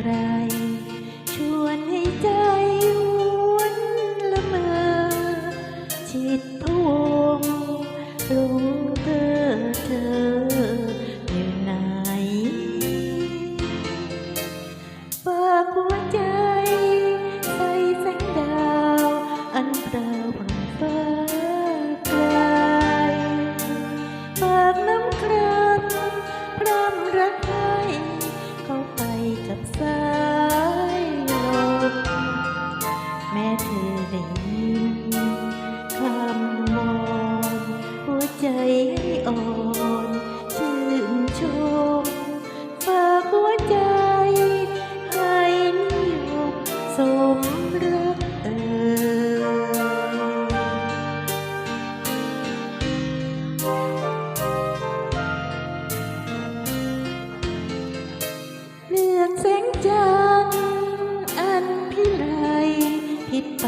atrás. มรักเอ่ยเรื่องแสงจันทร์อันพิไรผิดไป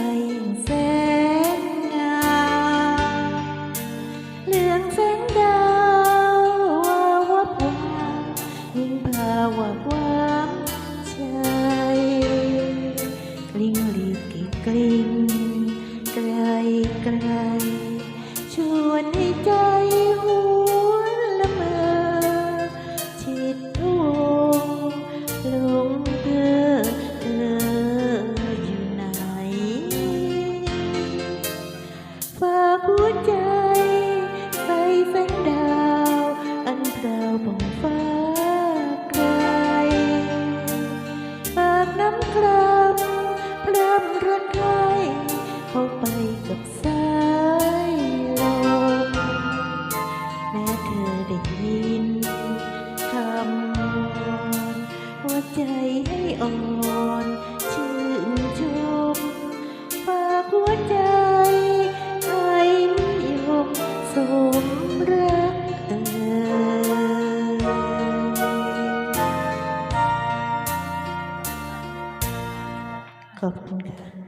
สมรักเอ่ยขอบคุณค่ะ